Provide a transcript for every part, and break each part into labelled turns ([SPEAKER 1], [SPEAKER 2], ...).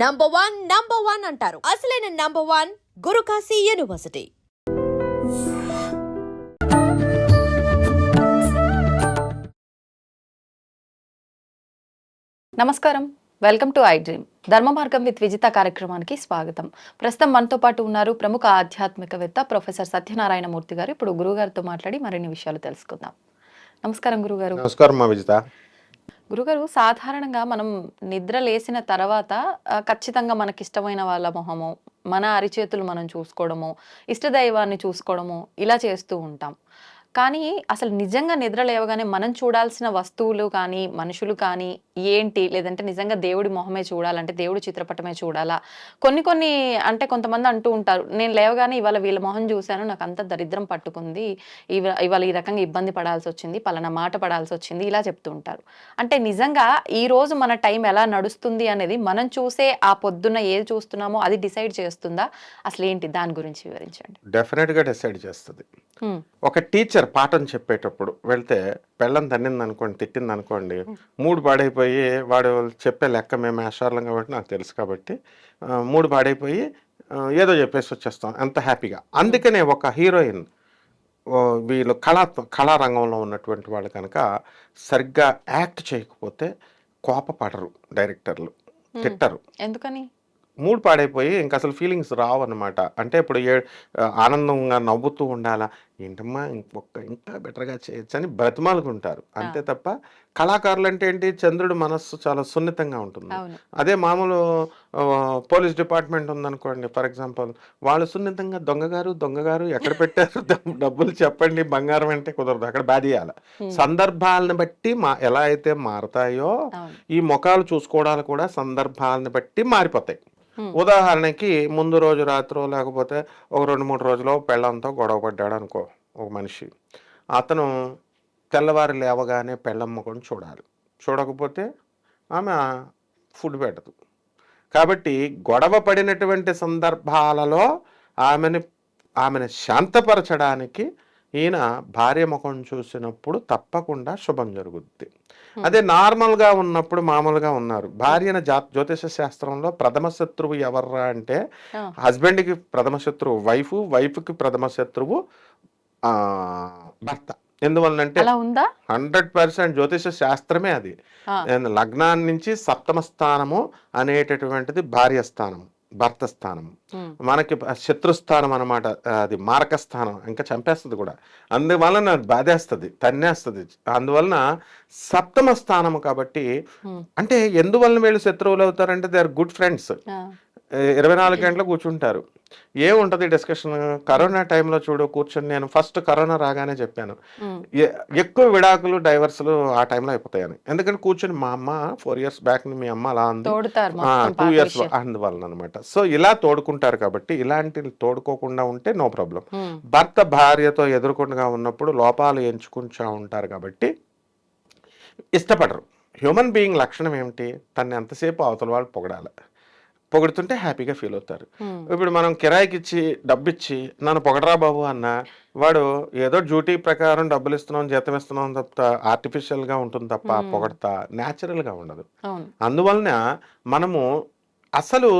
[SPEAKER 1] Number one number one అంటారు. అసలైన number one Gurukashi university
[SPEAKER 2] నమస్కారం. Welcome to iDream Dharma Margam with Vijitha కార్యక్రమానికి స్వాగతం. ప్రస్తుతం మనతో పాటు ఉన్నారు ప్రముఖ ఆధ్యాత్మికవేత్త ప్రొఫెసర్ సత్యనారాయణ మూర్తి గారు. ఇప్పుడు గురుగారితో మాట్లాడి మరిన్ని విషయాలు తెలుసుకుందాం. నమస్కారం గురుగారు
[SPEAKER 3] నమస్కారం మా విజిత.
[SPEAKER 2] గురుగారు సాధారణంగా మనం నిద్ర లేసిన తర్వాత ఖచ్చితంగా మనకి ఇష్టమైన వాళ్ళ మొహము మన అరిచేతులు మనం చూసుకోవడము ఇష్టదైవాన్ని చూసుకోవడము ఇలా చేస్తూ ఉంటాం. కానీ అసలు నిజంగా నిద్ర లేవగానే మనం చూడాల్సిన వస్తువులు కానీ మనుషులు కానీ ఏంటి? లేదంటే నిజంగా దేవుడి మొహమే చూడాలంటే దేవుడి చిత్రపటమే చూడాలా? కొన్ని కొన్ని అంటే కొంతమంది అంటూ ఉంటారు నేను లేవగానే ఇవాళ వీళ్ళ మొహం చూశాను నాకు అంత దరిద్రం పట్టుకుంది ఇవ- ఇవాళ ఈ రకంగా ఇబ్బంది పడాల్సి వచ్చింది పలానా మాట పడాల్సి వచ్చింది ఇలా చెప్తూ ఉంటారు. అంటే నిజంగా ఈ రోజు మన టైం ఎలా నడుస్తుంది అనేది మనం చూసే ఆ పొద్దున్న ఏది చూస్తున్నామో అది డిసైడ్ చేస్తుందా? అసలు ఏంటి దాని గురించి వివరించండి.
[SPEAKER 3] డెఫినెట్గా డిసైడ్ చేస్తుంది. ఒక టీచర్ పాఠం చెప్పేటప్పుడు వెళ్తే పెళ్ళం తన్నింది అనుకోండి తిట్టింది అనుకోండి మూడు పాడైపోయి వాడు చెప్పే లెక్క మేము ఆశార్లం కాబట్టి నాకు తెలుసు కాబట్టి మూడు పాడైపోయి ఏదో చెప్పేసి వచ్చేస్తాం ఎంత హ్యాపీగా. అందుకనే ఒక హీరోయిన్ వీళ్ళు కళా కళారంగంలో ఉన్నటువంటి వాళ్ళు కనుక సరిగ్గా యాక్ట్ చేయకపోతే కోపపడరు డైరెక్టర్లు తిట్టరు.
[SPEAKER 2] ఎందుకని?
[SPEAKER 3] మూడ్ పాడైపోయి ఇంకా అసలు ఫీలింగ్స్ రావు అనమాట అంటే ఇప్పుడు ఏ ఆనందంగా నవ్వుతూ ఉండాలా ఏంటమ్మా ఇంకొక ఇంకా బెటర్గా చేయొచ్చు అని బ్రతిమాలుకుంటారు. అంతే తప్ప కళాకారులు అంటే ఏంటి? చంద్రుడు మనస్సు చాలా సున్నితంగా ఉంటుంది. అదే మామూలు పోలీస్ డిపార్ట్మెంట్ ఉందనుకోండి ఫర్ ఎగ్జాంపుల్ వాళ్ళు సున్నితంగా దొంగగారు దొంగగారు ఎక్కడ పెట్టారు? డబ్- డబ్బులు చెప్పండి బంగారం అంటే కుదరదు అక్కడ బాధేయాలి. సందర్భాలను బట్టి మా ఎలా అయితే మారతాయో ఈ ముఖాలు చూసుకోవడాలు కూడా సందర్భాలను బట్టి మారిపోతాయి. ఉదాహరణకి ముందు రోజు రాత్రో లేకపోతే ఒక రెండు మూడు రోజులు పెళ్ళంతో గొడవ పడ్డాడు అనుకో ఒక మనిషి. అతను తెల్లవారు లేవగానే పెళ్ళం ముఖం చూడాలి. చూడకపోతే ఆమె ఫుడ్ పెట్టదు. కాబట్టి గొడవ పడినటువంటి సందర్భాలలో ఆమెని ఆమెను శాంతపరచడానికి ఈయన భార్య ముఖం చూసినప్పుడు తప్పకుండా శుభం జరుగుద్ది. అదే నార్మల్గా ఉన్నప్పుడు మామూలుగా ఉన్నారు. భార్యన జ్యోతిష శాస్త్రంలో ప్రథమ శత్రువు ఎవర్రా అంటే. హస్బెండ్కి ప్రథమ శత్రువు వైఫ్ వైఫ్కి ప్రథమ శత్రువు ఆ, భర్త.
[SPEAKER 2] ఉందా?
[SPEAKER 3] హండ్రెడ్ పర్సెంట్ జ్యోతిష శాస్త్రమే అది. లగ్నాన్ని నుంచి సప్తమ స్థానము అనేటటువంటిది భార్య స్థానం భర్త స్థానం. మనకి శత్రుస్థానం అనమాట అది మారక స్థానం ఇంకా చంపేస్తుంది కూడా అందువలన బాధేస్తుంది తన్నేస్తుంది అందువలన సప్తమ స్థానము కాబట్టి. అంటే ఎందువలన వీళ్ళు శత్రువులు అవుతారంటే దే ఆర్ గుడ్ ఫ్రెండ్స్. ఇరవై నాలుగు గంటలు కూర్చుంటారు. ఏముంటది డిస్కషన్? కరోనా టైంలో చూడు కూర్చొని నేను ఫస్ట్ కరోనా రాగానే చెప్పాను. ఎక్కువ విడాకులు డైవర్సులు ఆ టైంలో అయిపోతాయని. ఎందుకంటే కూర్చొని మా అమ్మ ఫోర్ ఇయర్స్ బ్యాక్ మీ అమ్మ అలా అంది. Two years. అందువలన అనమాట సో ఇలా తోడుకుంటారు కాబట్టి ఇలాంటి తోడుకోకుండా ఉంటే నో ప్రాబ్లం. భర్త భార్యతో ఎదుర్కొండగా ఉన్నప్పుడు లోపాలు ఎంచుకుంటా ఉంటారు కాబట్టి ఇష్టపడరు. హ్యూమన్ బీయింగ్ లక్షణం ఏమిటి? తన్ని ఎంతసేపు అవతల వాళ్ళు పొగడాలి. పొగుడుతుంటే హ్యాపీగా ఫీల్ అవుతారు. ఇప్పుడు మనం కిరాయికి ఇచ్చి డబ్బు ఇచ్చి నన్ను పొగడరా బాబు అన్న వాడు ఏదో డ్యూటీ ప్రకారం డబ్బులు ఇస్తున్నాం జీతం ఇస్తున్నాం తప్ప ఆర్టిఫిషియల్గా ఉంటుంది తప్ప. పొగడతా న్యాచురల్గా ఉండదు అందువలన మనము అసలు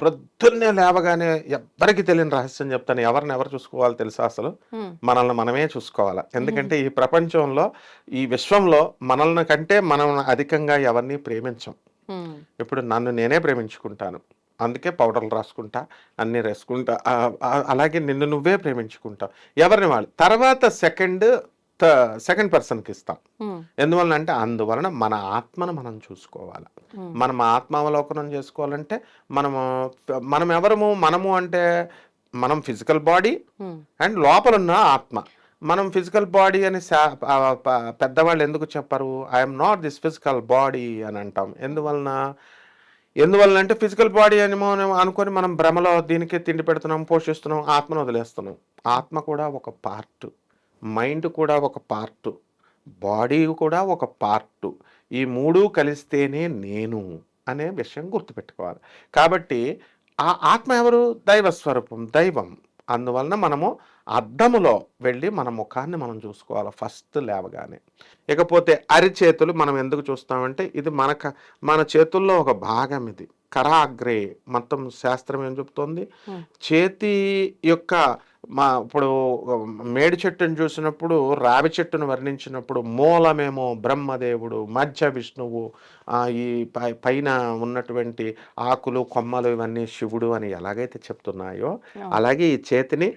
[SPEAKER 3] ప్రొద్దున్నే లేవగానే ఎవ్వరికి తెలియని రహస్యం చెప్తాను ఎవరిని ఎవరు చూసుకోవాలో తెలుసా అసలు. మనల్ని మనమే చూసుకోవాలి ఎందుకంటే ఈ ప్రపంచంలో ఈ విశ్వంలో మనల్ని కంటే మనం అధికంగా ఎవరిని ప్రేమించం. ఇప్పుడు నన్ను నేనే ప్రేమించుకుంటాను. అందుకే పౌడర్లు రాసుకుంటా అన్నీ రాసుకుంటా అలాగే నిన్ను నువ్వే ప్రేమించుకుంటావు. ఎవరిని వాళ్ళు? తర్వాత సెకండ్ సెకండ్ పర్సన్కి ఇస్తాం. ఎందువలన అంటే అందువలన మన ఆత్మను మనం చూసుకోవాలి. మనం ఆత్మావలోకనం చేసుకోవాలంటే మనము మనం ఎవరము మనము అంటే మనం ఫిజికల్ బాడీ. అండ్ లోపల ఉన్న ఆత్మ. మనం ఫిజికల్ బాడీ అని పెద్దవాళ్ళు ఎందుకు చెప్పరు? I'm not this physical body అని అంటాం. ఎందువలన? ఎందువలన అంటే ఫిజికల్ బాడీ అని అనుకొని మనం భ్రమలో దీనికి తిండి పెడుతున్నాం పోషిస్తున్నాం ఆత్మను వదిలేస్తున్నాం. ఆత్మ కూడా ఒక పార్ట్ మైండ్ కూడా ఒక పార్ట్ బాడీ కూడా ఒక పార్ట్ ఈ మూడు కలిస్తేనే నేను అనే విషయం గుర్తుపెట్టుకోవాలి. కాబట్టి ఆ ఆత్మ ఎవరు? దైవ స్వరూపం దైవం. అందువలన మనము అద్దములో వెళ్ళి మన ముఖాన్ని మనం చూసుకోవాలి ఫస్ట్ లేవగానే. ఇకపోతే అరిచేతులు మనం ఎందుకు చూస్తామంటే ఇది మన మన చేతుల్లో ఒక భాగం ఇది. కరాగ్రే మొత్తం శాస్త్రం ఏం చెప్తోంది. చేతి యొక్క మా ఇప్పుడు మేడి చెట్టును చూసినప్పుడు రావి చెట్టును వర్ణించినప్పుడు మూలమేమో బ్రహ్మదేవుడు మధ్య విష్ణువు ఈ పై పైన ఉన్నటువంటి ఆకులు కొమ్మలు ఇవన్నీ శివుడు అని ఎలాగైతే చెప్తున్నాయో. అలాగే ఈ చేతిని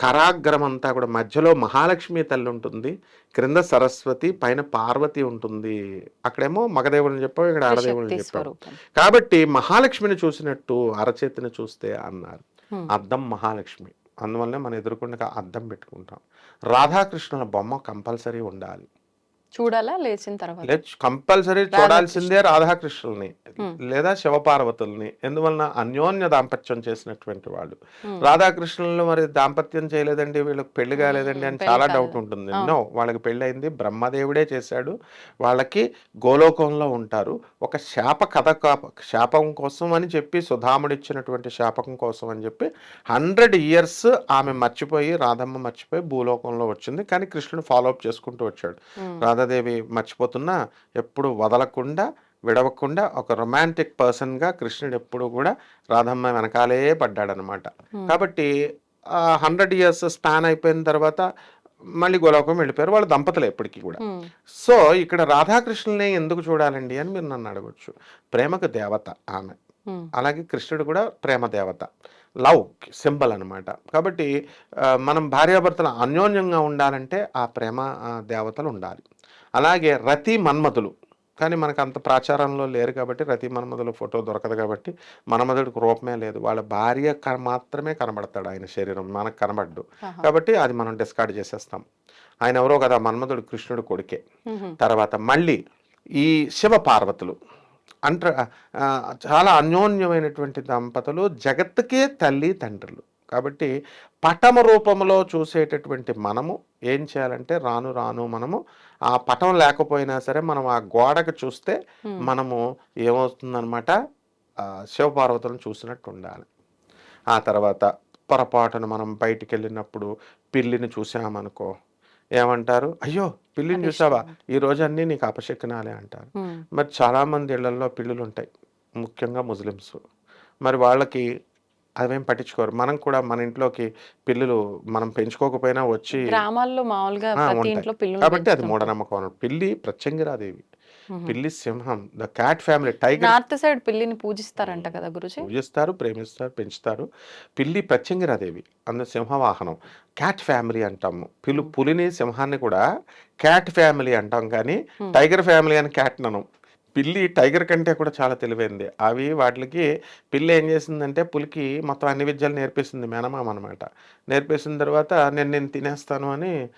[SPEAKER 3] కరాగ్రం అంతా కూడా మధ్యలో మహాలక్ష్మి తల్లి ఉంటుంది క్రింద సరస్వతి పైన పార్వతి ఉంటుంది. అక్కడేమో మగదేవుని చెప్పావు ఇక్కడ ఆడదేవుని
[SPEAKER 2] శక్తి
[SPEAKER 3] చెప్పావు. కాబట్టి మహాలక్ష్మిని చూసినట్టు అరచేతిని చూస్తే అన్నారు. అద్దం మహాలక్ష్మి. అందువల్లనే మనం ఎదుర్కొండగా అద్దం పెట్టుకుంటాం. రాధాకృష్ణుల బొమ్మ కంపల్సరీ ఉండాలి.
[SPEAKER 2] చూడాలా? లేచిన తర్వాత?
[SPEAKER 3] కంపల్సరీ చూడాల్సిందే రాధాకృష్ణుల్ని. లేదా శివపార్వతుల్ని. ఎందువలన అన్యోన్య దాంపత్యం చేసినటువంటి వాళ్ళు.
[SPEAKER 2] Hmm.
[SPEAKER 3] రాధాకృష్ణులు మరి దాంపత్యం చేయలేదండి వీళ్ళకి పెళ్ళి కాలేదండి అని చాలా. డౌట్ ఉంటుంది. నో వాళ్ళకి పెళ్ళి అయింది బ్రహ్మదేవుడే చేశాడు. వాళ్ళకి గోలోకంలో ఉంటారు. ఒక శాప కథ శాపం కోసం అని చెప్పి సుధాముడు ఇచ్చినటువంటి శాపకం కోసం అని చెప్పి హండ్రెడ్ ఇయర్స్ ఆమె మర్చిపోయి రాధమ్మ మర్చిపోయి భూలోకంలో వచ్చింది. కానీ కృష్ణుడు ఫాలో అప్ చేసుకుంటూ వచ్చాడు.
[SPEAKER 2] Hmm.
[SPEAKER 3] రాధాదేవి మర్చిపోతున్నా ఎప్పుడు వదలకుండా విడవకుండా ఒక రొమాంటిక్ పర్సన్గా కృష్ణుడు ఎప్పుడు కూడా రాధమ్మ వెనకాలే పడ్డాడనమాట. కాబట్టి హండ్రెడ్ ఇయర్స్ స్పాన్ అయిపోయిన తర్వాత మళ్ళీ గోలోకం వెళ్ళిపోయారు. వాళ్ళు దంపతులు ఎప్పటికీ కూడా. సో ఇక్కడ రాధాకృష్ణుల్ని ఎందుకు చూడాలండి అని మీరు నన్ను అడగొచ్చు. ప్రేమకు దేవత ఆమె. అలాగే కృష్ణుడు కూడా ప్రేమ దేవత. లవ్ సింబల్ అన్నమాట కాబట్టి మనం భార్యాభర్తలు అన్యోన్యంగా ఉండాలంటే ఆ ప్రేమ దేవతలు ఉండాలి. అలాగే రతి మన్మధులు. కానీ మనకు అంత ప్రాచారంలో లేరు కాబట్టి రతి మన్మధుల ఫోటో దొరకదు కాబట్టి మన్మధుడికి రూపమే లేదు. వాళ్ళ భార్య క- మాత్రమే కనబడతాడు ఆయన శరీరం మనకు కనబడ్డు. కాబట్టి అది మనం డిస్కార్డ్ చేసేస్తాం. ఆయన ఎవరో కదా మన్మధుడు కృష్ణుడు కొడుకే. తర్వాత మళ్ళీ ఈ శివ పార్వతులు అంట చాలా అన్యోన్యమైనటువంటి దంపతులు జగత్తుకే తల్లి తండ్రులు. కాబట్టి పటమ రూపంలో చూసేటటువంటి మనము ఏం చేయాలంటే రాను రాను మనము ఆ పటం లేకపోయినా సరే మనం ఆ గోడకు చూస్తే. మనము ఏమవుతుందన్నమాట? ఆ, శివపార్వతులను చూసినట్టు ఉండాలి. ఆ తర్వాత పొరపాటున మనం బయటికి వెళ్ళినప్పుడు పిల్లిని చూసామనుకో ఏమంటారు? అయ్యో! పిల్లిని చూసావా. ఈ రోజు అన్నీ నీకు అపశకునాలే అంటారు. మరి చాలామంది ఇళ్ళలో పిల్లులు ఉంటాయి ముఖ్యంగా ముస్లిమ్స్. మరి వాళ్ళకి అవేం పట్టించుకోరు. మనం కూడా మన ఇంట్లోకి పిల్లులు మనం పెంచుకోకపోయినా వచ్చి
[SPEAKER 2] గ్రామాల్లో మామూలుగా. ఇంట్లో
[SPEAKER 3] కాబట్టి అది మూఢనమ్మకం అన్నమాట. పిల్లి ప్రత్యంగిరాదేవి పిల్లి సింహం the cat family tiger
[SPEAKER 2] north side పిల్లిని పూజిస్తారంట కదా గురుజీ?
[SPEAKER 3] పూజిస్తారు ప్రేమిస్తారు పెంచుతారు. పిల్లి ప్రత్యంగిరాదేవి అందు సింహవాహనం. క్యాట్ ఫ్యామిలీ అంటాము పిల్లు పులిని సింహాన్ని కూడా క్యాట్ ఫ్యామిలీ అంటాం కానీ. టైగర్ ఫ్యామిలీ అని క్యాట్ ననం పిల్లి టైగర్ కంటే కూడా చాలా తెలివైంది. అవి వాటికి పిల్లి ఏం చేసిందంటే పులికి మొత్తం అన్ని విద్యలు నేర్పిస్తుంది మేనమామ అనమాట నేర్పేసిన తర్వాత నేను నేను తినేస్తాను అని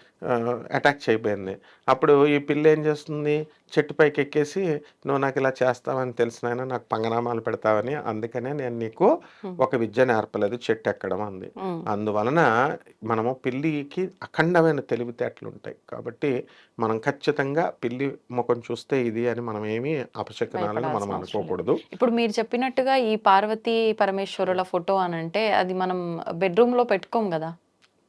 [SPEAKER 3] అటాక్ చేయబోయింది. అప్పుడు ఈ పిల్లి ఏం చేస్తుంది? చెట్టు పైకి ఎక్కేసి నువ్వు నాకు ఇలా చేస్తావని తెలిసినైనా నాకు పంగనామాలు పెడతావని అందుకనే నేను నీకు. ఒక విద్య నేర్పలేదు చెట్టు ఎక్కడం అంది. అందువలన మనము పిల్లికి అఖండమైన తెలివితేటలు ఉంటాయి. కాబట్టి మనం ఖచ్చితంగా పిల్లి ముఖం చూస్తే ఇది అని మనం ఏమీ అపశకనాలను మనం అనుకోకూడదు.
[SPEAKER 2] ఇప్పుడు మీరు చెప్పినట్టుగా ఈ పార్వతీ పరమేశ్వరుల ఫోటో అని అంటే అది మనం బెడ్రూమ్లో పెట్టుకోం కదా.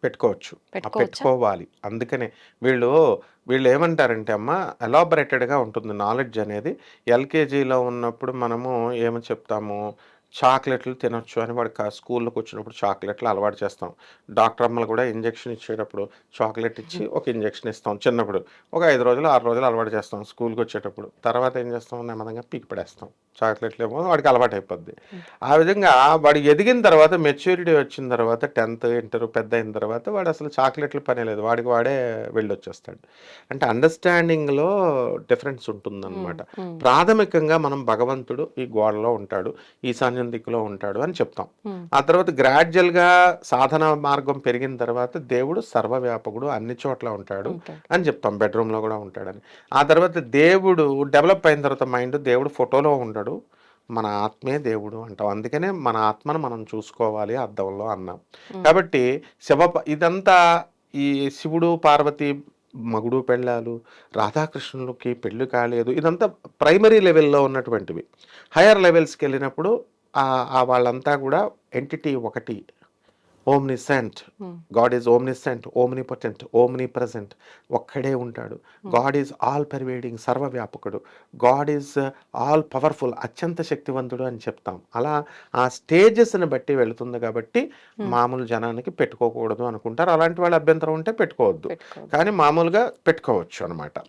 [SPEAKER 3] పెట్టుకోవచ్చు? పెట్టుకోవాలి. అందుకనే వీళ్ళు వీళ్ళు ఏమంటారంటే అమ్మ ఎలాబరేటెడ్గా ఉంటుంది నాలెడ్జ్ అనేది. ఎల్కేజీలో ఉన్నప్పుడు మనము ఏమని చెప్తాము? చాక్లెట్లు తినొచ్చు అని వాడు కా- స్కూల్లోకి వచ్చినప్పుడు చాక్లెట్లు అలవాటు చేస్తాం. డాక్టర్ అమ్మలు కూడా ఇంజెక్షన్ ఇచ్చేటప్పుడు చాక్లెట్ ఇచ్చి ఒక ఇంజెక్షన్ ఇస్తాం చిన్నప్పుడు. ఒక ఐదు రోజులు ఆరు రోజులు అలవాటు చేస్తాం స్కూల్కి వచ్చేటప్పుడు. తర్వాత ఏం చేస్తాం? నెమ్మదిగా పీకి పడేస్తాం. చాక్లెట్లు ఏమో వాడికి అలవాటు అయిపోద్ది. ఆ విధంగా వాడు ఎదిగిన తర్వాత మెచ్యూరిటీ వచ్చిన తర్వాత టెన్త్ ఇంటర్ పెద్ద అయిన తర్వాత వాడు అసలు చాక్లెట్లు పనే లేదు. వాడికి వాడే వెళ్ళొచ్చేస్తాడు. అంటే అండర్స్టాండింగ్లో డిఫరెన్స్ ఉంటుందన్నమాట. ప్రాథమికంగా మనం భగవంతుడు ఈ గోడలో ఉంటాడు ఈశాన్యం దిక్కులో ఉంటాడు అని చెప్తాం. ఆ తర్వాత గ్రాడ్యువల్గా సాధన మార్గం పెరిగిన తర్వాత దేవుడు సర్వవ్యాపకుడు అన్ని చోట్ల ఉంటాడు
[SPEAKER 2] ఉంటాడు.
[SPEAKER 3] అని చెప్తాం. బెడ్రూమ్లో కూడా ఉంటాడని. ఆ తర్వాత దేవుడు డెవలప్ అయిన తర్వాత మైండ్ దేవుడు ఫోటోలో ఉండడు మన ఆత్మే దేవుడు అంటాం. అందుకనే మన ఆత్మను మనం చూసుకోవాలి అద్దంలో అన్నాం. కాబట్టి శివ ఇదంతా ఈ శివుడు పార్వతి మగుడు పెళ్ళాలు రాధాకృష్ణులకి పెళ్ళి కాలేదు. ఇదంతా ప్రైమరీ లెవెల్లో ఉన్నటువంటివి. హయ్యర్ లెవెల్స్కి వెళ్ళినప్పుడు వాళ్ళంతా కూడా ఎంటిటీ ఒకటి omniscient
[SPEAKER 2] Hmm.
[SPEAKER 3] God is omniscient omnipotent omnipresent ఒక్కడే ఉంటాడు. గాడ్ ఈజ్ ఆల్ పెర్వేడింగ్ సర్వవ్యాపకుడు. గాడ్ ఈజ్ ఆల్ పవర్ఫుల్ అత్యంత శక్తివంతుడు అని చెప్తాం. అలా ఆ స్టేజెస్ని బట్టి వెళుతుంది కాబట్టి మామూలు జనానికి పెట్టుకోకూడదు అనుకుంటారు. అలాంటి వాళ్ళ అభ్యంతరం ఉంటే పెట్టుకోవద్దు. కానీ మామూలుగా పెట్టుకోవచ్చు అనమాట.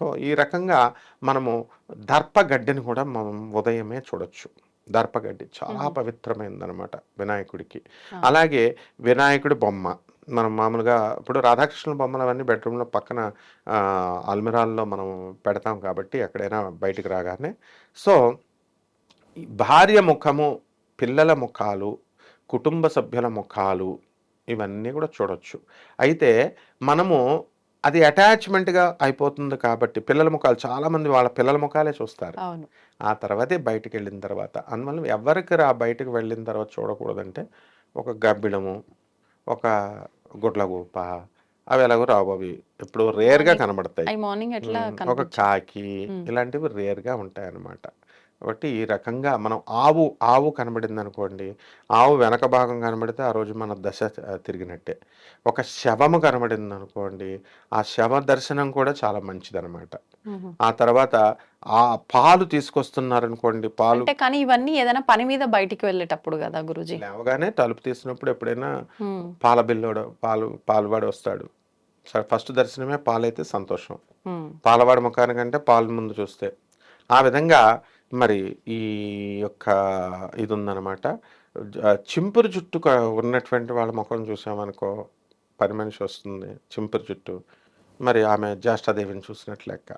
[SPEAKER 3] సో ఈ రకంగా మనము దర్పగడ్డిని కూడా మనం ఉదయమే చూడొచ్చు. దర్పగడ్డి చాలా పవిత్రమైనది అనమాట వినాయకుడికి. అలాగే వినాయకుడి బొమ్మ మనం మామూలుగా ఇప్పుడు రాధాకృష్ణుల బొమ్మలు అవన్నీ బెడ్రూమ్లో పక్కన అల్మిరాల్లో మనం పెడతాం కాబట్టి ఎక్కడైనా బయటికి రాగానే. సో భార్య ముఖము పిల్లల ముఖాలు కుటుంబ సభ్యుల ముఖాలు ఇవన్నీ కూడా చూడొచ్చు. అయితే మనము అది అటాచ్మెంట్గా అయిపోతుంది కాబట్టి పిల్లల ముఖాలు చాలామంది వాళ్ళ పిల్లల ముఖాలే చూస్తారు. ఆ తర్వాతే బయటికి వెళ్ళిన తర్వాత అందువల్ల ఎవరికి రా బయటకు వెళ్ళిన తర్వాత చూడకూడదంటే ఒక గబ్బిడము ఒక గుడ్లగూప అవి ఎలాగో రావు అవి ఇప్పుడు రేర్గా కనబడతాయి. ఒక. కాకి. ఇలాంటివి రేర్గా ఉంటాయి అన్నమాట కాబట్టి ఈ రకంగా మనం ఆవు ఆవు కనబడింది అనుకోండి ఆవు వెనక భాగం కనబడితే ఆ రోజు మన దశ తిరిగినట్టే. ఒక శవము కనబడింది అనుకోండి ఆ శవ దర్శనం కూడా చాలా మంచిదన్నమాట
[SPEAKER 2] మ్మ్.
[SPEAKER 3] ఆ తర్వాత ఆ పాలు తీసుకొస్తున్నారనుకోండి పాలు
[SPEAKER 2] కానీ ఇవన్నీ ఏదైనా పని మీద బయటికి వెళ్ళేటప్పుడు కదా గురుజీ?
[SPEAKER 3] లేవగానే తలుపు తీసినప్పుడు ఎప్పుడైనా పాల బిల్లోడు పాలు పాలువాడు వస్తాడు. సరే ఫస్ట్ దర్శనమే పాలైతే సంతోషం. పాలవాడి ముఖానికంటే పాలు ముందు చూస్తే. ఆ విధంగా మరి ఈ యొక్క ఇది ఉందన్నమాట చింపురు జుట్టు ఉన్నటువంటి వాళ్ళ ముఖం చూసామనుకో పని మనిషి వస్తుంది చింపురు జుట్టు. మరి ఆమె జ్యేష్ఠదేవిని చూసినట్లు లెక్క.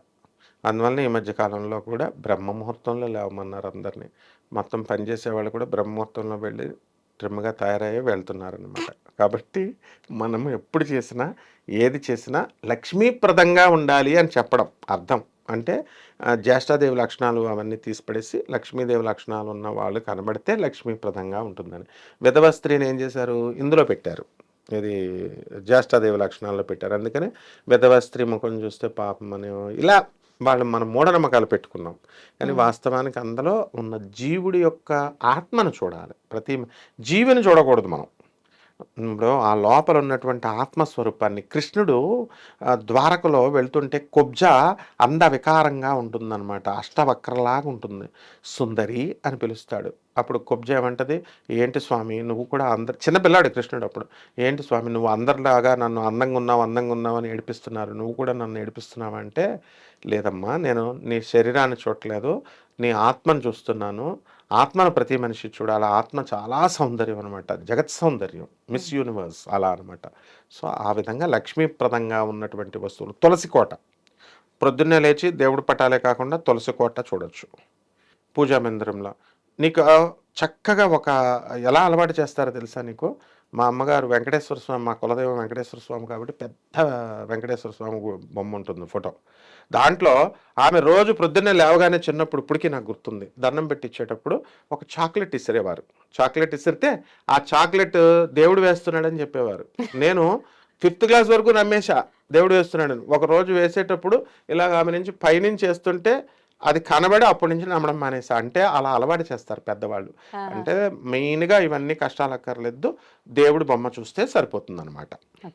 [SPEAKER 3] అందువల్ల ఈ మధ్య కాలంలో కూడా బ్రహ్మ ముహూర్తంలో లేవమన్నారు అందరినీ. మొత్తం పనిచేసే వాళ్ళు కూడా బ్రహ్మముహూర్తంలో వెళ్ళి ట్రిమ్గా తయారయ్యి వెళ్తున్నారనమాట కాబట్టి మనం ఎప్పుడు చేసినా ఏది చేసినా లక్ష్మీప్రదంగా ఉండాలి అని చెప్పడం అర్థం. అంటే జ్యేష్ఠాదేవి లక్షణాలు అవన్నీ తీసిపడేసి లక్ష్మీదేవి లక్షణాలు ఉన్న వాళ్ళు కనబడితే లక్ష్మీప్రదంగా ఉంటుందని. విధవ స్త్రీని ఏం చేశారు? ఇందులో పెట్టారు. ఇది జ్యేష్ఠాదేవి లక్షణాల్లో పెట్టారు. అందుకని విధవ స్త్రీ ముఖం చూస్తే పాపం అని ఇలా వాళ్ళు మనం మూఢనమ్మకాలు పెట్టుకున్నాం. కానీ వాస్తవానికి అందులో ఉన్న జీవుడి యొక్క ఆత్మను చూడాలి. ప్రతి జీవిని చూడకూడదు మనం. ఇప్పుడు ఆ లోపల ఉన్నటువంటి ఆత్మస్వరూపాన్ని కృష్ణుడు ద్వారకలో వెళ్తుంటే కుబ్జ అంద వికారంగా ఉంటుందన్నమాట. అష్టవక్రలాగా ఉంటుంది. సుందరి అని పిలుస్తాడు. అప్పుడు కుబ్జ ఏమంటది? ఏంటి స్వామి నువ్వు కూడా అందరు చిన్నపిల్లాడు కృష్ణుడు అప్పుడు. ఏంటి స్వామి నువ్వు అందరిలాగా నన్ను అందంగా ఉన్నావు అందంగా ఉన్నావు అని ఏడిపిస్తున్నారు. నువ్వు కూడా నన్ను ఏడిపిస్తున్నావు అంటే లేదమ్మా నేను నీ శరీరాన్ని చూడట్లేదు. నీ ఆత్మను చూస్తున్నాను. ఆత్మను ప్రతి మనిషి చూడాలి? ఆత్మ చాలా సౌందర్యం అనమాట జగత్ సౌందర్యం మిస్ యూనివర్స్ అలా అనమాట సో ఆ విధంగా లక్ష్మీప్రదంగా ఉన్నటువంటి వస్తువులు. తులసి కోట. ప్రొద్దున్నే లేచి దేవుడి పటాలే కాకుండా తులసి కోట చూడొచ్చు. పూజా మందిరంలో. నీకు చక్కగా ఒక ఎలా అలవాటు చేస్తారో తెలుసా నీకు? మా అమ్మగారు వెంకటేశ్వర స్వామి మా కులదైవం వెంకటేశ్వర స్వామి కాబట్టి పెద్ద వెంకటేశ్వర స్వామి బొమ్మ ఉంటుంది ఫోటో. దాంట్లో ఆమె రోజు ప్రొద్దున్నే లేవగానే చిన్నప్పుడు ఇప్పటికీ నాకు గుర్తుంది. దండం పెట్టి ఇచ్చేటప్పుడు ఒక చాక్లెట్ ఇసిరేవారు. చాక్లెట్ ఇసిరితే ఆ చాక్లెట్ దేవుడు వేస్తున్నాడని చెప్పేవారు. నేను ఫిఫ్త్ క్లాస్ వరకు నమ్మేశా దేవుడు వేస్తున్నాడని. ఒక రోజు వేసేటప్పుడు ఇలాగ ఆమె నుంచి పైనుంచి వేస్తుంటే అది కనబడి అప్పటి నుంచి నమ్మడం మానేసా అంటే అలా అలవాటు చేస్తారు పెద్దవాళ్ళు. అంటే మెయిన్గా ఇవన్నీ కష్టాలు అక్కర్లేదు. దేవుడు బొమ్మ చూస్తే సరిపోతుంది అనమాట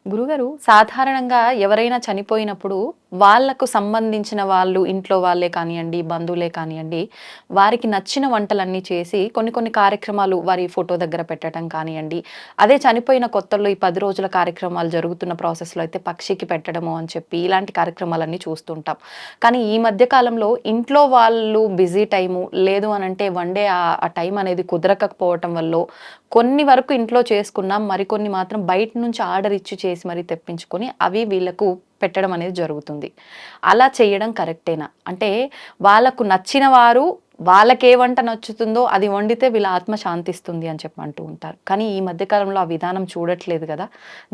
[SPEAKER 2] గురుగారు సాధారణంగా ఎవరైనా చనిపోయినప్పుడు వాళ్ళకు సంబంధించిన వాళ్ళు ఇంట్లో వాళ్ళే కానివ్వండి బంధువులే కానివ్వండి వారికి నచ్చిన వంటలన్నీ చేసి కొన్ని కొన్ని కార్యక్రమాలు వారి ఫోటో దగ్గర పెట్టడం కానివ్వండి అదే చనిపోయిన కొత్తల్లో ఈ పది రోజుల కార్యక్రమాలు జరుగుతున్న ప్రాసెస్లో అయితే పక్షికి పెట్టడము అని చెప్పి ఇలాంటి కార్యక్రమాలన్నీ చూస్తుంటాం. కానీ ఈ మధ్య కాలంలో ఇంట్లో వాళ్ళు బిజీ టైము లేదు అని అంటే వన్ డే ఆ టైం అనేది కుదరకపోవటం వల్ల కొన్ని వరకు ఇంట్లో చేసుకున్నాం మరికొన్ని మాత్రం బయట నుంచి ఆర్డర్ ఇచ్చి చేసి మరీ తెప్పించుకొని అవి వీళ్ళకు పెట్టడం అనేది జరుగుతుంది. అలా చేయడం కరెక్టేనా? అంటే వాళ్ళకు నచ్చిన వారు వాళ్ళకే వంట నచ్చుతుందో అది వండితే వీళ్ళ ఆత్మ శాంతిస్తుంది అని చెప్పి అంటూ ఉంటారు. కానీ ఈ మధ్యకాలంలో ఆ విధానం చూడట్లేదు కదా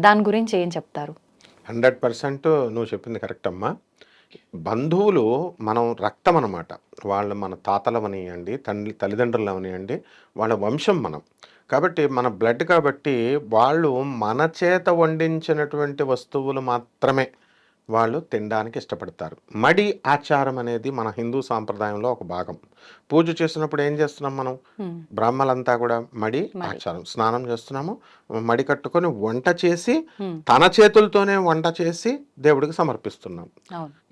[SPEAKER 2] దాని గురించి ఏం చెప్తారు?
[SPEAKER 3] హండ్రెడ్ పర్సెంట్ నువ్వు చెప్పింది కరెక్ట్ అమ్మా. బంధువులు మనం రక్తం అనమాట వాళ్ళు మన తాతలు అవనియండి తండ్రి తల్లిదండ్రులు అవనియండి వాళ్ళ వంశం మనం. కాబట్టి మన బ్లడ్ కాబట్టి వాళ్ళు మన చేత వండించినటువంటి వస్తువులు మాత్రమే. వాళ్ళు తినడానికి ఇష్టపడతారు. మడి ఆచారం అనేది మన హిందూ సాంప్రదాయంలో ఒక భాగం. పూజ చేసినప్పుడు ఏం చేస్తున్నాం మనం? బ్రాహ్మలంతా కూడా మడి. ఆచారం. స్నానం చేస్తున్నాము మడి కట్టుకొని వంట చేసి తన చేతులతోనే వంట చేసి దేవుడికి సమర్పిస్తున్నాం.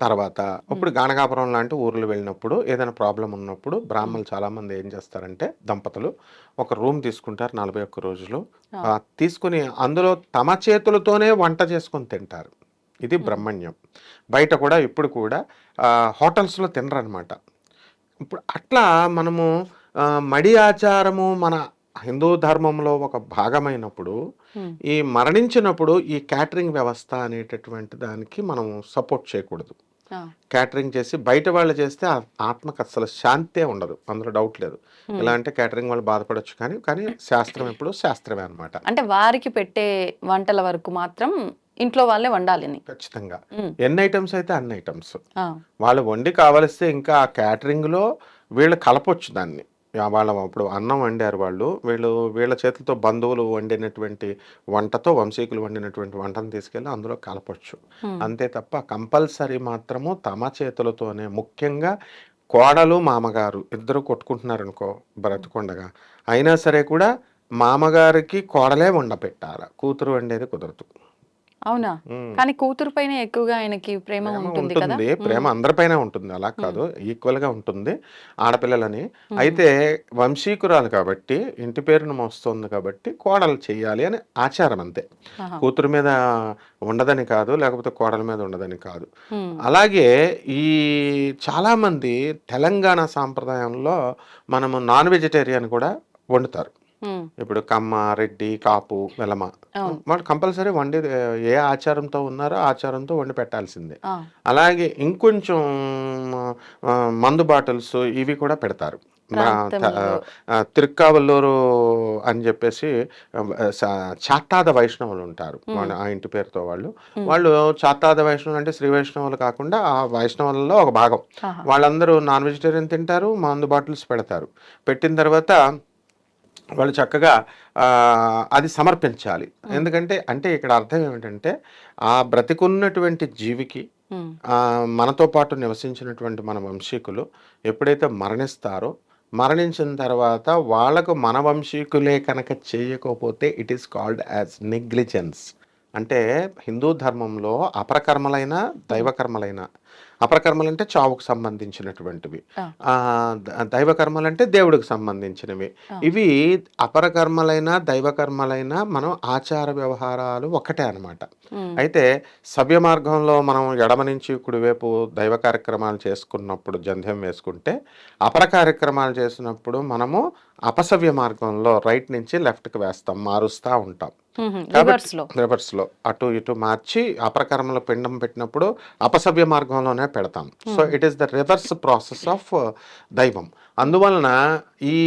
[SPEAKER 3] తర్వాత ఇప్పుడు గానగాపురం లాంటి ఊర్లు వెళ్ళినప్పుడు ఏదైనా ప్రాబ్లం ఉన్నప్పుడు బ్రాహ్మణులు చాలా మంది ఏం చేస్తారంటే దంపతులు ఒక రూమ్ తీసుకుంటారు నలభై ఒక్క రోజులు. తీసుకుని అందులో తమ చేతులతోనే వంట చేసుకొని తింటారు. ఇది బ్రహ్మణ్యం. బయట కూడా ఇప్పుడు కూడా హోటల్స్లో తినరనమాట. ఇప్పుడు అట్లా మనము మడి ఆచారము మన హిందూ ధర్మంలో ఒక భాగమైనప్పుడు ఈ మరణించినప్పుడు ఈ క్యాటరింగ్ వ్యవస్థ అనేటటువంటి దానికి మనం సపోర్ట్ చేయకూడదు. క్యాటరింగ్ చేసి బయట వాళ్ళు చేస్తే ఆత్మకు అసలు శాంతే ఉండదు. అందులో డౌట్ లేదు. ఎలా అంటే క్యాటరింగ్ వాళ్ళు బాధపడొచ్చు కానీ కానీ శాస్త్రం ఎప్పుడు శాస్త్రమే అనమాట
[SPEAKER 2] అంటే వారికి పెట్టే వంటల వరకు మాత్రం ఇంట్లో వాళ్ళే వండాలని
[SPEAKER 3] ఖచ్చితంగా. ఎన్ని ఐటమ్స్ అయితే అన్ని ఐటమ్స్. వాళ్ళు వండి కావలిస్తే ఇంకా ఆ క్యాటరింగ్లో వీళ్ళు కలపొచ్చు దాన్ని. వాళ్ళ ఇప్పుడు అన్నం వండారు వాళ్ళు. వీళ్ళు వీళ్ళ చేతులతో బంధువులు వండినటువంటి వంటతో వంశీకులు వండినటువంటి వంటను తీసుకెళ్ళి అందులో కలపొచ్చు. అంతే తప్ప కంపల్సరీ మాత్రము తమ చేతులతోనే ముఖ్యంగా కోడలు మామగారు ఇద్దరు కొట్టుకుంటున్నారు అనుకో బ్రతుకుండగా. అయినా సరే కూడా మామగారికి కోడలే వండ పెట్టాలి కూతురు వండేది కుదరదు.
[SPEAKER 2] అవునా. కానీ కూతురు పైన ఎక్కువగా ఆయనకి ప్రేమ
[SPEAKER 3] ప్రేమ
[SPEAKER 2] ఉంటుంది కదా?
[SPEAKER 3] ఉంటుంది. ప్రేమ అందరిపైన ఉంటుంది. అలా కాదు. ఈక్వల్గా ఉంటుంది ఆడపిల్లలని. అయితే వంశీకురాలు కాబట్టి ఇంటి పేరును మోస్తుంది కాబట్టి కోడలు చెయ్యాలి అని ఆచారం అంతే. కూతురు మీద ఉండదని కాదు లేకపోతే కోడల మీద ఉండదని కాదు. అలాగే ఈ చాలా మంది తెలంగాణ సాంప్రదాయంలో మనము నాన్ వెజిటేరియన్ కూడా వండుతారు. ఇప్పుడు కమ్మ రెడ్డి కాపు వెలమ. వాళ్ళు కంపల్సరీ వండి ఏ ఆచారంతో ఉన్నారో ఆచారంతో వండి పెట్టాల్సిందే. అలాగే ఇంకొంచెం మందు బాటిల్స్ ఇవి కూడా పెడతారు. తిరుక్కావల్లూరు అని చెప్పేసి చాతాద వైష్ణవులు ఉంటారు. ఆ ఇంటి పేరుతో వాళ్ళు. వాళ్ళు చాతాద వైష్ణవులు అంటే శ్రీ వైష్ణవులు కాకుండా ఆ వైష్ణవులలో ఒక భాగం. వాళ్ళందరూ నాన్ వెజిటేరియన్ తింటారు మందు బాటిల్స్ పెడతారు. పెట్టిన తర్వాత వాళ్ళు చక్కగా అది సమర్పించాలి. ఎందుకంటే అంటే ఇక్కడ అర్థం ఏమిటంటే ఆ బ్రతికున్నటువంటి జీవికి మనతో పాటు నివసించినటువంటి మన వంశీకులు ఎప్పుడైతే మరణిస్తారో మరణించిన తర్వాత వాళ్ళకు మన వంశీకులే కనుక చేయకపోతే it is called as negligence అంటే హిందూ ధర్మంలో అపరకర్మలైన దైవకర్మలైన అపరకర్మలు అంటే చావుకు సంబంధించినటువంటివి
[SPEAKER 2] ఆ.
[SPEAKER 3] ఆ, ద- దైవకర్మలు అంటే దేవుడికి సంబంధించినవి. ఇవి అపరకర్మలైన దైవకర్మలైన మనం ఆచార వ్యవహారాలు ఒకటే అన్నమాట
[SPEAKER 2] ఉమ్,
[SPEAKER 3] అయితే సవ్య మార్గంలో మనం ఎడమ నుంచి కుడివైపు దైవ కార్యక్రమాలు చేసుకున్నప్పుడు జంధ్యం వేసుకుంటే అపర కార్యక్రమాలు చేసినప్పుడు మనము అపసవ్య మార్గంలో రైట్ నుంచి లెఫ్ట్కి వేస్తాం మారుస్తూ ఉంటాం.
[SPEAKER 2] రివర్స్లో
[SPEAKER 3] రివర్స్లో. అటు ఇటు మార్చి అపరకర్మలో పిండం పెట్టినప్పుడు అపసవ్య మార్గంలోనే పెడతాం. So it is the reverse process of దైవం. అందువలన ఈ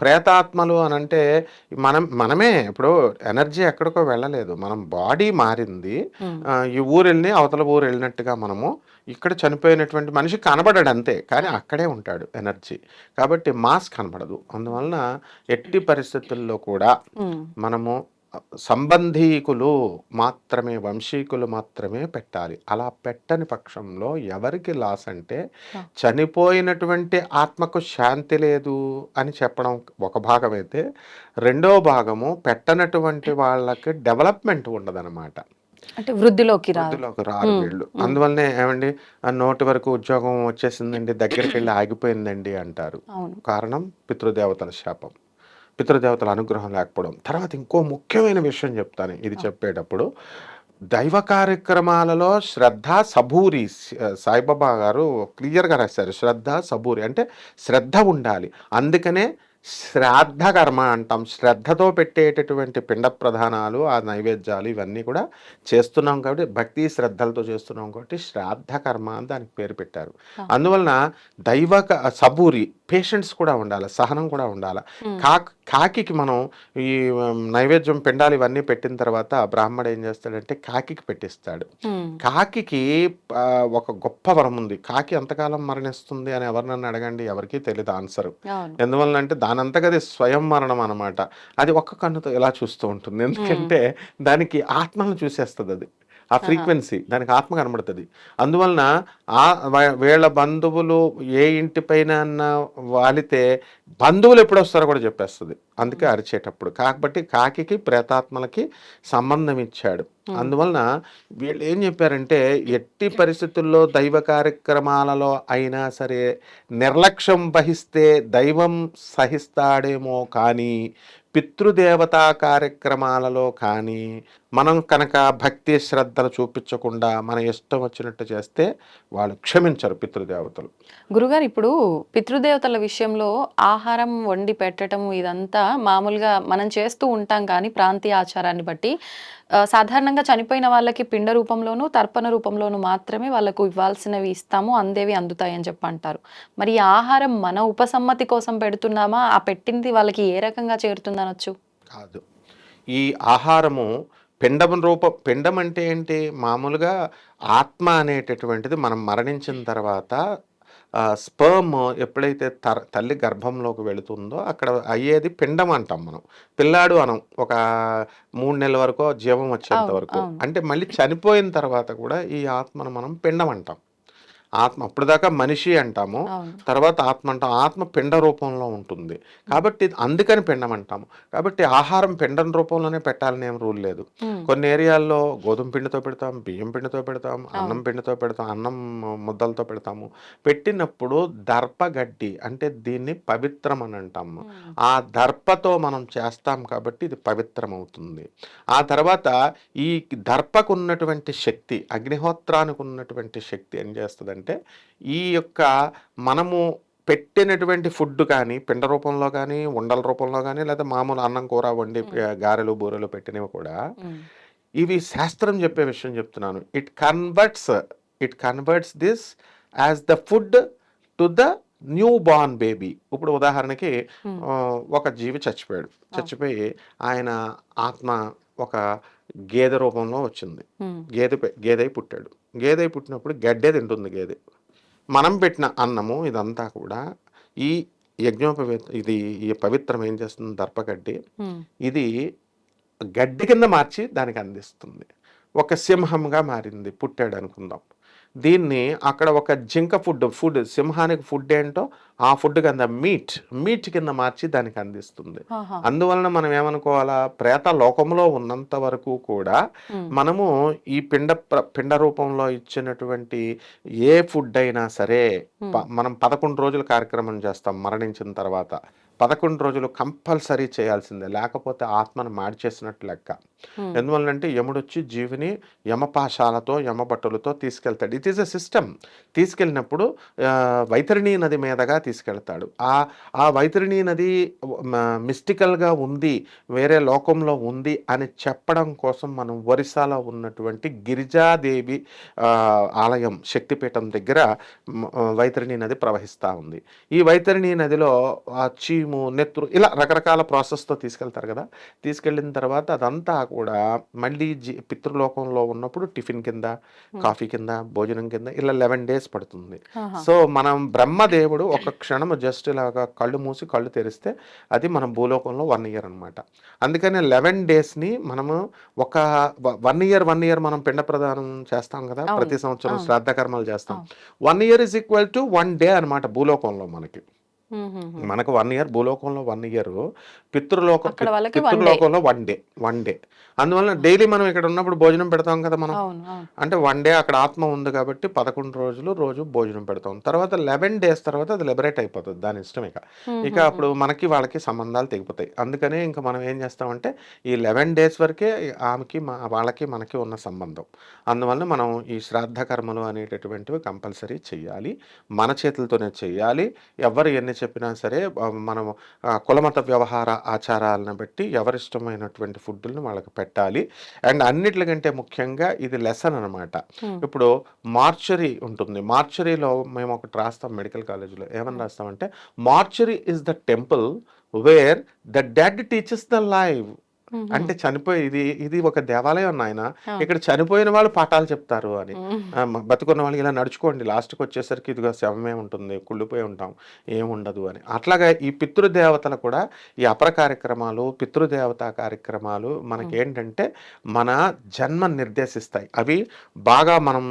[SPEAKER 3] ప్రేతాత్మలు అని అంటే మనం మనమే ఇప్పుడు ఎనర్జీ ఎక్కడికో వెళ్ళలేదు. మనం బాడీ మారింది. ఈ ఊరు వెళ్ళి అవతల ఊరు వెళ్ళినట్టుగా మనము ఇక్కడ చనిపోయినటువంటి మనిషి కనబడాడు అంతే కానీ అక్కడే ఉంటాడు ఎనర్జీ. కాబట్టి మాస్ కనబడదు. అందువలన ఎట్టి పరిస్థితుల్లో కూడా మనము సంబంధీకులు మాత్రమే వంశీకులు మాత్రమే పెట్టాలి. అలా పెట్టని పక్షంలో ఎవరికి లాస్ అంటే. చనిపోయినటువంటి ఆత్మకు శాంతి లేదు అని చెప్పడం ఒక భాగం అయితే రెండో భాగము పెట్టనటువంటి వాళ్ళకి డెవలప్మెంట్ ఉండదన్నమాట.
[SPEAKER 2] అంటే వృద్ధిలోకి
[SPEAKER 3] వృద్ధిలోకి రారు వీళ్ళు. అందువల్లనే ఏమండి ఆ నోటి వరకు ఉద్యోగం వచ్చేసిందండి దగ్గరికి వెళ్ళి ఆగిపోయిందండి అంటారు. కారణం పితృదేవతల శాపం. పితృదేవతల అనుగ్రహం లేకపోవడం. తర్వాత ఇంకో ముఖ్యమైన విషయం చెప్తాను ఇది చెప్పేటప్పుడు. దైవ కార్యక్రమాలలో శ్రద్ధ సబూరి సాయిబాబా గారు క్లియర్గా రాశారు. శ్రద్ధ సబూరి అంటే శ్రద్ధ ఉండాలి. అందుకనే శ్రాద్ధ కర్మ అంటాం. శ్రద్ధతో పెట్టేటటువంటి పిండ ప్రధానాలు ఆ నైవేద్యాలు ఇవన్నీ కూడా చేస్తున్నాం కాబట్టి భక్తి శ్రద్ధలతో చేస్తున్నాం కాబట్టి శ్రాద్ధ కర్మ అని దానికి పేరు పెట్టారు. అందువలన దైవ సబూరి పేషెంట్స్ కూడా ఉండాలి సహనం కూడా ఉండాలి. కాక్ కాకికి మనం ఈ నైవేద్యం పిండాలు ఇవన్నీ పెట్టిన తర్వాత బ్రాహ్మడు ఏం చేస్తాడంటే కాకికి పెట్టిస్తాడు. కాకికి ఒక గొప్ప వరం ఉంది. కాకి ఎంతకాలం మరణిస్తుంది అని ఎవరినన్నా అడగండి ఎవరికీ తెలియదు ఆన్సర్.
[SPEAKER 2] అవును.
[SPEAKER 3] ఎందువల్ల అంటే దానంతగా అది స్వయం మరణం అనమాట అది ఒక్క కన్నుతో ఇలా చూస్తూ ఉంటుంది. ఎందుకంటే దానికి ఆత్మను చూసేస్తుంది అది. ఆ ఫ్రీక్వెన్సీ దానికి ఆత్మ కనబడుతుంది. అందువలన ఆ వీళ్ళ బంధువులు ఏ ఇంటిపైన అన్న వాలితే బంధువులు ఎప్పుడు వస్తారో కూడా చెప్పేస్తుంది. అందుకే అరిచేటప్పుడు. కాబట్టి కాకికి ప్రేతాత్మలకి సంబంధం ఇచ్చాడు. అందువలన వీళ్ళు ఏం చెప్పారంటే ఎట్టి పరిస్థితుల్లో దైవ కార్యక్రమాలలో అయినా సరే నిర్లక్ష్యం వహిస్తే దైవం సహిస్తాడేమో కానీ పితృదేవతా కార్యక్రమాలలో కానీ మనం కనుక భక్తి శ్రద్ధలు చూపించకుండా మన ఇష్టం వచ్చినట్టు చేస్తే వాళ్ళు క్షమించరు పితృదేవతలు.
[SPEAKER 2] గురుగారు ఇప్పుడు పితృదేవతల విషయంలో ఆహారం వండి పెట్టడం ఇదంతా మామూలుగా మనం చేస్తూ ఉంటాం కానీ ప్రాంతీయ ఆచారాన్ని బట్టి సాధారణంగా చనిపోయిన వాళ్ళకి పిండ రూపంలోనూ తర్పణ రూపంలోనూ మాత్రమే వాళ్ళకు ఇవ్వాల్సినవి ఇస్తాము అందేవి అందుతాయని చెప్పి అంటారు మరి ఆహారం మన ఉపసమ్మతి కోసం పెడుతున్నామా? ఆ పెట్టింది వాళ్ళకి ఏ రకంగా చేరుతుందనొచ్చు?
[SPEAKER 3] కాదు. ఈ ఆహారము పిండం రూపం పిండం అంటే ఏంటి? మామూలుగా ఆత్మ అనేటటువంటిది మనం మరణించిన తర్వాత స్పర్మ్ ఎప్పుడైతే తర తల్లి గర్భంలోకి వెళుతుందో అక్కడ అయ్యేది పిండం అంటాం మనం. పిల్లాడు అనం ఒక మూడు నెలల వరకు జీవం వచ్చేంత వరకు. అంటే మళ్ళీ చనిపోయిన తర్వాత కూడా ఈ ఆత్మను మనం పిండం అంటాం. ఆత్మ అప్పుడు దాకా మనిషి అంటాము. తర్వాత ఆత్మ అంటాం. ఆత్మ పిండ రూపంలో ఉంటుంది. కాబట్టి అందుకని పిండం అంటాము. కాబట్టి ఆహారం పిండం రూపంలోనే పెట్టాలని ఏం రూల్ లేదు. కొన్ని ఏరియాల్లో గోధుమ పిండితో పెడతాం బియ్యం పిండితో పెడతాం అన్నం పిండితో పెడతాం అన్నం ముద్దలతో పెడతాము. పెట్టినప్పుడు దర్పగడ్డి అంటే దీన్ని పవిత్రం అని అంటాము ఆ దర్పతో మనం చేస్తాం కాబట్టి ఇది పవిత్రం అవుతుంది ఆ తర్వాత ఈ దర్పకు ఉన్నటువంటి శక్తి అగ్నిహోత్రానికి ఉన్నటువంటి శక్తి ఏం చేస్తుందంటే ఈ యొక్క మనము పెట్టినటువంటి ఫుడ్ కానీ పిండ రూపంలో కానీ ఉండల రూపంలో కానీ లేదా మామూలు అన్నం కూర వండి గారెలు బూరెలు పెట్టినవి కూడా ఇవి శాస్త్రం చెప్పే విషయం చెప్తున్నాను. It converts it converts this as the food to the new born baby ఇప్పుడు ఉదాహరణకి ఒక జీవి చచ్చిపోయాడు. చచ్చిపోయి ఆయన ఆత్మ ఒక గేదె రూపంలో వచ్చింది. గేదె గేదె పుట్టాడు. గేదె పుట్టినప్పుడు గడ్డే తింటుంది గేదె. మనం పెట్టిన అన్నము ఇదంతా కూడా ఈ యజ్ఞోపవి ఇది ఈ పవిత్రం ఏం చేస్తుంది? దర్పగడ్డి ఇది గడ్డి కింద మార్చి దానికి అందిస్తుంది. ఒక సింహంగా మారింది. పుట్టాడు అనుకుందాం. దీన్ని అక్కడ ఒక జింక ఫుడ్ ఫుడ్ సింహానికి ఫుడ్ ఏంటో ఆ ఫుడ్ కింద మీట్ మీట్ కింద మార్చి దానికి అందిస్తుంది. అందువలన మనం ఏమనుకోవాలా? ప్రేత లోకంలో ఉన్నంత వరకు కూడా మనము ఈ పిండ ప్ర- పిండ రూపంలో ఇచ్చినటువంటి ఏ ఫుడ్ అయినా సరే మనం పదకొండు రోజులు కార్యక్రమం చేస్తాం మరణించిన తర్వాత. పదకొండు రోజులు కంపల్సరీ చేయాల్సిందే. లేకపోతే ఆత్మను మార్చేసినట్టు లెక్క.
[SPEAKER 2] Hmm.
[SPEAKER 3] ఎందువల్లంటే యముడొచ్చి జీవిని యమపాశాలతో యమబట్టలతో తీసుకెళ్తాడు. ఇట్ ఈస్ ఎ సిస్టమ్ తీసుకెళ్ళినప్పుడు వైతరిణి నది మీదగా తీసుకెళ్తాడు. ఆ ఆ వైతరిణి నది మిస్టికల్గా ఉంది వేరే లోకంలో ఉంది అని చెప్పడం కోసం మనం ఒరిస్సాలో ఉన్నటువంటి గిరిజాదేవి ఆలయం శక్తిపీఠం దగ్గర వైతరిణి నది ప్రవహిస్తూ ఉంది. ఈ వైతరిణి నదిలో ఆ చీము నెత్తురు ఇలా రకరకాల ప్రాసెస్తో తీసుకెళ్తారు కదా. తీసుకెళ్ళిన తర్వాత అదంతా కూడా మళ్ళీ జీ పితృలోకంలో ఉన్నప్పుడు టిఫిన్ కింద కాఫీ కింద భోజనం కింద ఇలా లెవెన్ డేస్ పడుతుంది. సో మనం బ్రహ్మదేవుడు ఒక క్షణం జస్ట్ ఇలాగా కళ్ళు మూసి కళ్ళు తెరిస్తే అది మన భూలోకంలో వన్ ఇయర్ అన్నమాట. అందుకని లెవెన్ డేస్ని మనము ఒక వన్ ఇయర్ వన్ ఇయర్ మనం పిండ ప్రదానం చేస్తాం కదా ప్రతి సంవత్సరం. శ్రాద్ధ కర్మలు చేస్తాం. One year is equal to one day అన్నమాట భూలోకంలో మనకి. మనకు వన్ ఇయర్ భూలోకంలో వన్ ఇయర్. పితృలోక. పితృలోకంలో వన్ డే వన్ డే అందువల్ల డైలీ మనం ఇక్కడ ఉన్నప్పుడు భోజనం పెడతాం కదా మనం. అంటే వన్ డే అక్కడ ఆత్మ ఉంది కాబట్టి పదకొండు రోజులు రోజు భోజనం పెడతాం. తర్వాత లెవెన్ డేస్ తర్వాత అది లిబరేట్ అయిపోతుంది. దాని ఇష్టం ఇక. ఇక అప్పుడు మనకి వాళ్ళకి సంబంధాలు తెగిపోతాయి. అందుకనే ఇంకా మనం ఏం చేస్తామంటే ఈ లెవెన్ డేస్ వరకే ఆమెకి మా వాళ్ళకి మనకి ఉన్న సంబంధం. అందువల్ల మనం ఈ శ్రాద్ధ కర్మలు అనేటటువంటివి కంపల్సరీ చెయ్యాలి. మన చేతులతోనే చెయ్యాలి. ఎవరు ఎన్ని చెప్పినా సరే మనం కులమత వ్యవహార ఆచారాలను బట్టి ఎవరిష్టమైనటువంటి ఫుడ్ని వాళ్ళకి పెట్టాలి. అండ్ అన్నిటికంటే ముఖ్యంగా ఇది లెసన్ అనమాట. ఇప్పుడు మార్చరీ ఉంటుంది. మార్చరీలో మేము ఒకటి రాస్తాం మెడికల్ కాలేజీలో. ఏమని రాస్తామంటే mortuary is the temple where the dead teachers the live. అంటే చనిపోయి ఇది ఇది ఒక దేవాలయం నాయన. ఇక్కడ చనిపోయిన వాళ్ళు పాఠాలు చెప్తారు అని. బతుకున్న వాళ్ళకి ఇలా నడుచుకోండి. లాస్ట్కి వచ్చేసరికి ఇదిగో శవమే ఉంటుంది కుళ్ళిపోయి ఉంటాం ఏముండదు అని. అట్లాగా ఈ పితృదేవతలు కూడా ఈ అపర కార్యక్రమాలు పితృదేవతా కార్యక్రమాలు మనకేంటంటే మన జన్మ నిర్దేశిస్తాయి. అవి బాగా మనం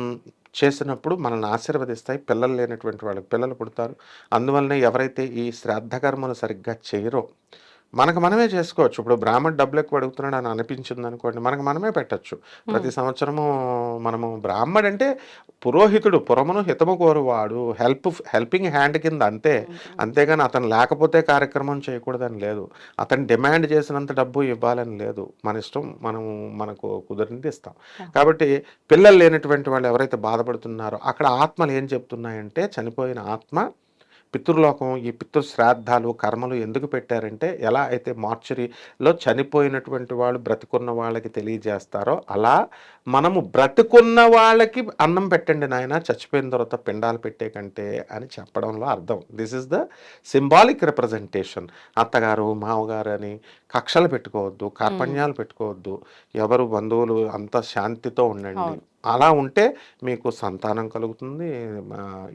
[SPEAKER 3] చేసినప్పుడు మనల్ని ఆశీర్వదిస్తాయి. పిల్లలు లేనటువంటి వాళ్ళకి పిల్లలు పుడతారు. అందువల్లనే ఎవరైతే ఈ శ్రాద్ధ కర్మలు సరిగ్గా చేయరో మనకు మనమే చేసుకోవచ్చు. ఇప్పుడు బ్రాహ్మణ్ డబ్బులు ఎక్కువ అడుగుతున్నాడు అని అనిపించింది అనుకోండి మనకు మనమే పెట్టచ్చు. ప్రతి సంవత్సరము మనము బ్రాహ్మడ్ అంటే పురోహితుడు పురమును హితము కోరువాడు హెల్ప్ హెల్పింగ్ హ్యాండ్ కింద అంతే. అంతేగాని అతను లేకపోతే కార్యక్రమం చేయకూడదని లేదు. అతను డిమాండ్ చేసినంత డబ్బు ఇవ్వాలని లేదు. మన ఇష్టం మనము మనకు కుదిరింది ఇస్తాం. కాబట్టి పిల్లలు లేనటువంటి వాళ్ళు ఎవరైతే బాధపడుతున్నారో అక్కడ ఆత్మలు ఏం చెప్తున్నాయంటే చనిపోయిన ఆత్మ పితృలోకం ఈ పితృ శ్రాద్ధాలు కర్మలు ఎందుకు పెట్టారంటే ఎలా అయితే మార్చరీలో చనిపోయినటువంటి వాళ్ళు బ్రతికున్న వాళ్ళకి తెలియజేస్తారో అలా మనము బ్రతికున్న వాళ్ళకి అన్నం పెట్టండి నాయన చచ్చిపోయిన తర్వాత పిండాలు పెట్టే కంటే అని చెప్పడంలో అర్థం. This is the symbolic representation అత్తగారు మామగారు అని కక్షలు పెట్టుకోవద్దు కార్పణ్యాలు పెట్టుకోవద్దు. ఎవరు బంధువులు అంత శాంతితో ఉండండి. అలా ఉంటే మీకు సంతానం కలుగుతుంది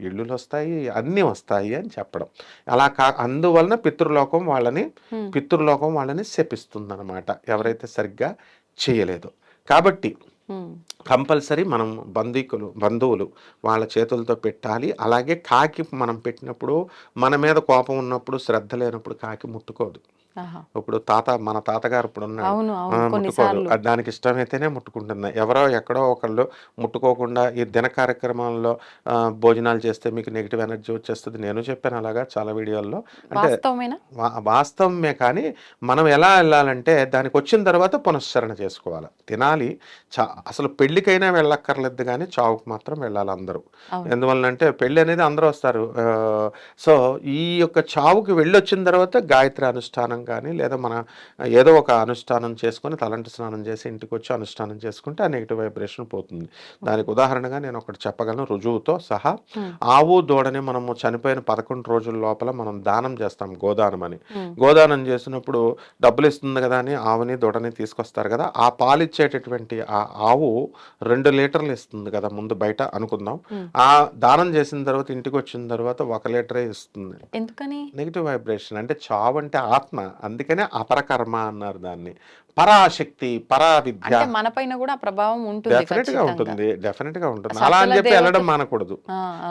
[SPEAKER 3] ఇళ్ళులు వస్తాయి అన్నీ వస్తాయి అని చెప్పడం. అలా కా అందువలన పితృలోకం వాళ్ళని పితృలోకం వాళ్ళని శపిస్తుంది అనమాట ఎవరైతే సరిగ్గా చేయలేదో. కాబట్టి. కంపల్సరీ మనం బంధుకులు బంధువులు వాళ్ళ చేతులతో పెట్టాలి. అలాగే కాకి మనం పెట్టినప్పుడు మన మీద కోపం ఉన్నప్పుడు శ్రద్ధ లేనప్పుడు కాకి ముట్టుకోదు. ఇప్పుడు తాత మన తాతగారు ఇప్పుడు ఉన్నాడు దానికి ఇష్టమైతేనే ముట్టుకుంటుంది ఎవరో ఎక్కడో ఒకళ్ళు ముట్టుకోకుండా ఈ దిన కార్యక్రమాల్లో ఆ, భోజనాలు చేస్తే మీకు నెగిటివ్ ఎనర్జీ వచ్చేస్తుంది. నేను చెప్పాను అలాగా చాలా వీడియోల్లో. అంటే వాస్తవమే కానీ మనం ఎలా వెళ్ళాలంటే దానికి వచ్చిన తర్వాత పునశ్చరణ చేసుకోవాలి. తినాలి. చా అసలు పెళ్ళికైనా వెళ్ళక్కర్లేదు కానీ చావుకు మాత్రం వెళ్ళాలి అందరూ. ఎందువల్లంటే పెళ్ళి అనేది అందరూ వస్తారు. సో ఈ యొక్క చావుకి వెళ్ళొచ్చిన తర్వాత గాయత్రి అనుష్ఠానం కానీ లేదా మన ఏదో ఒక అనుష్ఠానం చేసుకొని తలంటి స్నానం చేసి ఇంటికి వచ్చి అనుష్ఠానం చేసుకుంటే ఆ నెగిటివ్ వైబ్రేషన్ పోతుంది. దానికి ఉదాహరణగా నేను ఒకటి చెప్పగలను రుజువుతో సహా ఆవు దూడని మనము చనిపోయిన పదకొండు రోజుల లోపల మనం దానం చేస్తాం గోదానం అని. గోదానం చేసినప్పుడు డబ్బులు ఇస్తుంది కదా అని ఆవుని దూడని తీసుకొస్తారు కదా ఆ పాలు ఇచ్చేటటువంటి ఆ ఆవు రెండు లీటర్లు ఇస్తుంది కదా ముందు బయట అనుకుందాం. ఆ దానం చేసిన తర్వాత ఇంటికి వచ్చిన తర్వాత ఒక లీటరే ఇస్తుంది.
[SPEAKER 2] ఎందుకని?
[SPEAKER 3] నెగిటివ్ వైబ్రేషన్ అంటే చావు అంటే ఆత్మ. అందుకనే అపరకర్మ అన్నారు దాన్ని. పరాశక్తి పరా విద్య
[SPEAKER 2] అంటే మన పైన కూడా ప్రభావం ఉంటుంది డెఫినెట్గా.
[SPEAKER 3] ఉంటుంది డెఫినెట్గా ఉంటుంది. అలా అని చెప్పి వెళ్ళడం మానకూడదు.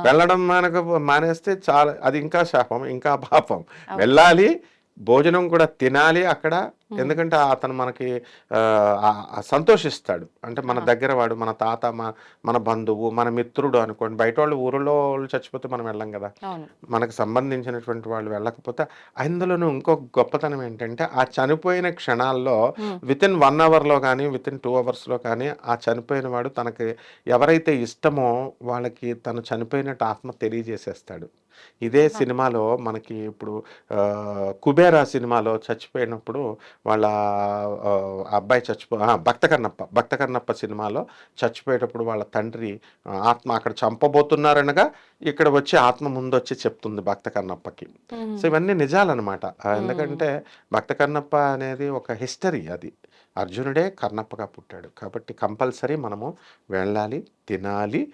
[SPEAKER 3] వెళ్ళడం మానక మానేస్తే చాలా అది ఇంకా శాపం ఇంకా పాపం. వెళ్ళాలి భోజనం కూడా తినాలి అక్కడ ఎందుకంటే అతను మనకి సంతోషిస్తాడు. అంటే మన దగ్గర వాడు మన తాత మన మన బంధువు మన మిత్రుడు అనుకోండి బయట వాళ్ళు ఊరిలో వాళ్ళు చచ్చిపోతే మనం వెళ్ళం కదా. మనకు సంబంధించినటువంటి వాళ్ళు వెళ్ళకపోతే అందులోనూ ఇంకొక గొప్పతనం ఏంటంటే ఆ చనిపోయిన క్షణాల్లో విత్ ఇన్ వన్ అవర్లో కానీ విత్ ఇన్ టూ అవర్స్లో కానీ ఆ చనిపోయిన వాడు తనకి ఎవరైతే ఇష్టమో వాళ్ళకి తను చనిపోయినట్టు ఆత్మ తెలియజేసేస్తాడు. ఇదే సినిమాలో మనకి ఇప్పుడు కుబేరా సినిమాలో చచ్చిపోయినప్పుడు వాళ్ళ అబ్బాయి చచ్చిపో భక్త కర్ణప్ప భక్త కర్ణప్ప సినిమాలో చచ్చిపోయేటప్పుడు వాళ్ళ తండ్రి ఆత్మ అక్కడ చంపబోతున్నారనగా ఇక్కడ వచ్చి ఆత్మ ముందు వచ్చి చెప్తుంది భక్త కన్నప్పకి సో ఇవన్నీ నిజాలన్నమాట. ఎందుకంటే భక్త కన్నప్ప అనేది ఒక హిస్టరీ అది. అర్జునుడే కన్నప్పగా పుట్టాడు. కాబట్టి కంపల్సరీ మనము వెళ్ళాలి తినాలి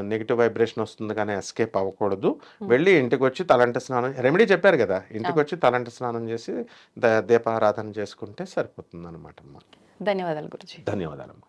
[SPEAKER 3] నెగిటివ్ వైబ్రేషన్ వస్తుంది కానీ ఎస్కేప్ అవ్వకూడదు. వెళ్ళి ఇంటికి వచ్చి తలంటి స్నానం రెమెడీ చెప్పారు కదా ఇంటికి వచ్చి తలంటి స్నానం చేసి ద- దీపారాధన చేసుకుంటే సరిపోతుంది అనమాట అమ్మా.
[SPEAKER 2] ధన్యవాదాలు గురుజీ.
[SPEAKER 3] ధన్యవాదాలమ్మా.